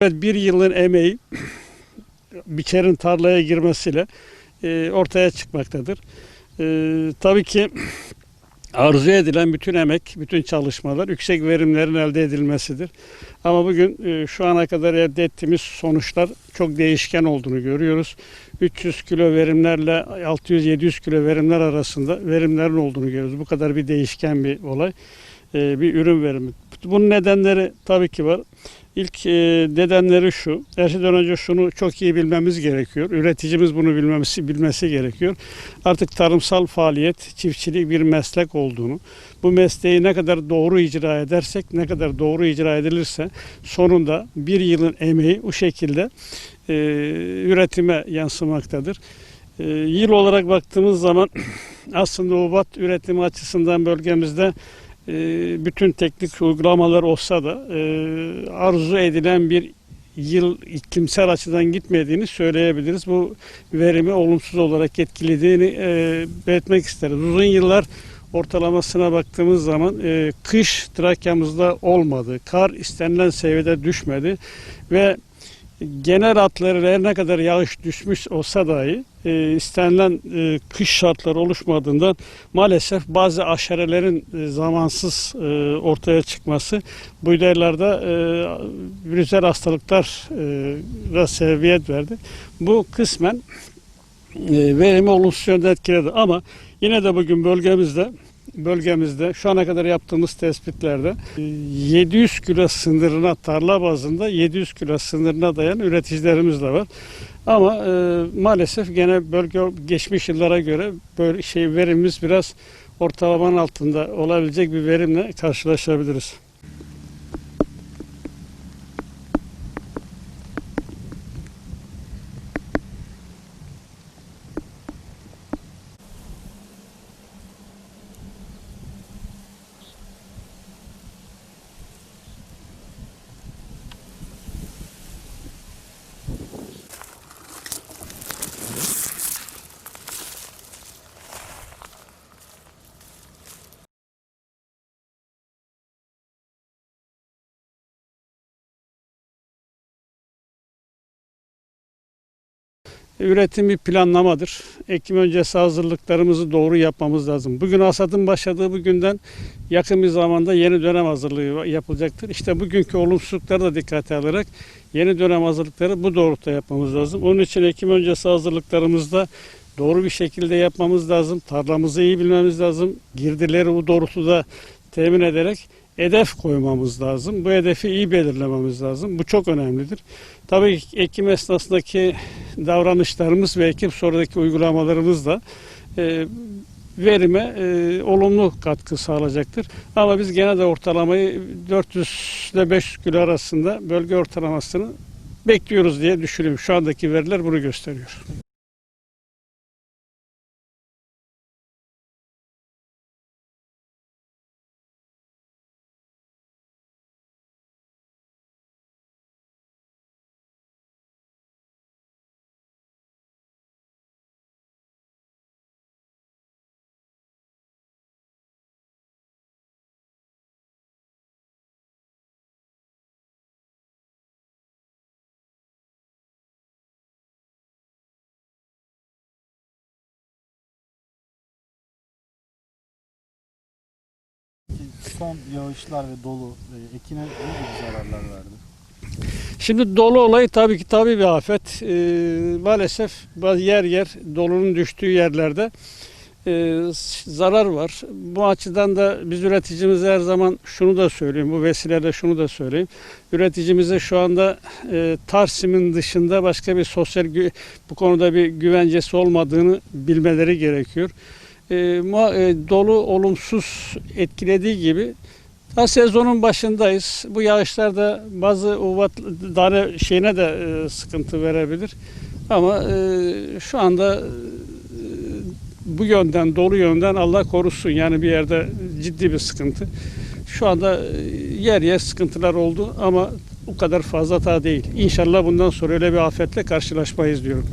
Evet, bir yılın emeği biçerin tarlaya girmesiyle e, ortaya çıkmaktadır. E, tabii ki arzu edilen bütün emek, bütün çalışmalar yüksek verimlerin elde edilmesidir. Ama bugün e, şu ana kadar elde ettiğimiz sonuçlar çok değişken olduğunu görüyoruz. 300 kilo verimlerle 600-700 kilo verimler arasında verimlerin olduğunu görüyoruz. Bu kadar bir değişken bir olay, e, bir ürün verimi. Bunun nedenleri tabii ki var. İlk e, nedenleri şu. Her şeyden önce şunu çok iyi bilmemiz gerekiyor. Üreticimiz bunu bilmesi, bilmesi gerekiyor. Artık tarımsal faaliyet, çiftçilik bir meslek olduğunu, bu mesleği ne kadar doğru icra edersek, ne kadar doğru icra edilirse sonunda bir yılın emeği bu şekilde e, üretime yansımaktadır. E, yıl olarak baktığımız zaman aslında ubat üretimi açısından bölgemizde bütün teknik uygulamalar olsa da e, arzu edilen bir yıl iklimsel açıdan gitmediğini söyleyebiliriz. Bu verimi olumsuz olarak etkilediğini e, belirtmek isteriz. Uzun yıllar ortalamasına baktığımız zaman e, kış Trakya'mızda olmadı. Kar istenilen seviyede düşmedi ve genel hatları her ne kadar yağış düşmüş olsa dahi e, istenilen e, kış şartları oluşmadığından maalesef bazı aşerelerin e, zamansız e, ortaya çıkması buğdaylarda e, virüsel hastalıklara sebebiyet verdi. Bu kısmen e, verimi olumsuz yönde etkiledi ama yine de bugün bölgemizde bölgemizde şu ana kadar yaptığımız tespitlerde e, 700 kilo sınırına tarla bazında 700 kilo sınırına dayan üreticilerimiz de var. Ama e, maalesef gene bölge geçmiş yıllara göre böyle şey verimimiz biraz ortalamanın altında olabilecek bir verimle karşılaşabiliriz. Üretim bir planlamadır. Ekim öncesi hazırlıklarımızı doğru yapmamız lazım. Bugün hasadın başladığı bu günden yakın bir zamanda yeni dönem hazırlığı yapılacaktır. İşte bugünkü olumsuzlukları da dikkate alarak yeni dönem hazırlıkları bu doğrultuda yapmamız lazım. Onun için Ekim öncesi hazırlıklarımızda doğru bir şekilde yapmamız lazım. Tarlamızı iyi bilmemiz lazım. Girdileri bu doğrultuda temin ederek hedef koymamız lazım. Bu hedefi iyi belirlememiz lazım. Bu çok önemlidir. Tabii ki ekim esnasındaki davranışlarımız ve ekim sonraki uygulamalarımız da e, verime e, olumlu katkı sağlayacaktır. Ama biz gene de ortalamayı 400 ile 500 kilo arasında bölge ortalamasını bekliyoruz diye düşünüyorum. Şu andaki veriler bunu gösteriyor. Son yağışlar ve dolu e, ekine ne gibi zararlar verdi? Şimdi dolu olayı tabii ki tabii bir afet. Ee, maalesef bazı yer yer dolunun düştüğü yerlerde e, zarar var. Bu açıdan da biz üreticimize her zaman şunu da söyleyeyim, bu vesileyle şunu da söyleyeyim. Üreticimize şu anda e, Tarsim'in dışında başka bir sosyal bu konuda bir güvencesi olmadığını bilmeleri gerekiyor. E, e, dolu olumsuz etkilediği gibi daha sezonun başındayız. Bu yağışlar da bazı uvat tane şeyine de e, sıkıntı verebilir. Ama şu anda bu yönden, dolu yönden Allah korusun. Yani bir yerde ciddi bir sıkıntı. Şu anda yer yer sıkıntılar oldu ama o kadar fazla daha değil. İnşallah bundan sonra öyle bir afetle karşılaşmayız diyorum.